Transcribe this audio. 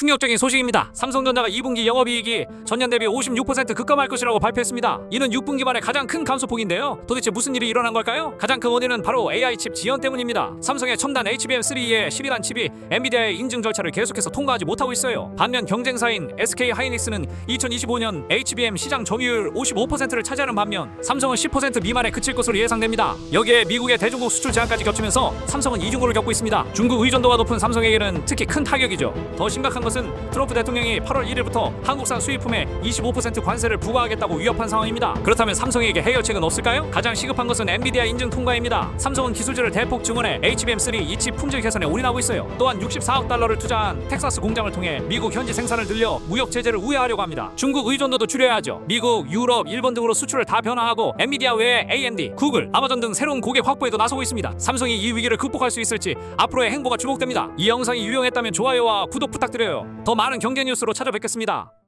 충격적인 소식입니다. 삼성전자가 2분기 영업이익이 전년 대비 56% 급감할 것이라고 발표했습니다. 이는 6분기 만에 가장 큰 감소폭인데요. 도대체 무슨 일이 일어난 걸까요? 가장 큰 원인은 바로 AI 칩 지연 때문입니다. 삼성의 첨단 HBM3의 11한 칩이 엔비디아의 인증 절차를 계속해서 통과하지 못하고 있어요. 반면 경쟁사인 SK 하이닉스는 2025년 HBM 시장 점유율 55%를 차지하는 반면 삼성은 10% 미만에 그칠 것으로 예상됩니다. 여기에 미국의 대중국 수출 제한까지 겹치면서 삼성은 이중고를 겪고 있습니다. 중국 의존도가 높은 삼성에게는 특히 큰 타격이죠. 더 심각한 것은 트럼프 대통령이 8월 1일부터 한국산 수입품에 25% 관세를 부과하겠다고 위협한 상황입니다. 그렇다면 삼성에게 해결책은 없을까요? 가장 시급한 것은 엔비디아 인증 통과입니다. 삼성은 기술자를 대폭 증원해 HBM3 이칩 품질 개선에 올인하고 있어요. 또한 64억 달러를 투자한 텍사스 공장을 통해 미국 현지 생산을 늘려 무역 제재를 우회하려고 합니다. 중국 의존도도 줄여야죠. 미국, 유럽, 일본 등으로 수출을 다 변화하고 엔비디아 외에 AMD, 구글, 아마존 등 새로운 고객 확보에도 나서고 있습니다. 삼성이 이 위기를 극복할 수 있을지 앞으로의 행보가 주목됩니다. 이 영상이 유용했다면 좋아요와 구독 부탁드려요. 더 많은 경제 뉴스로 찾아뵙겠습니다.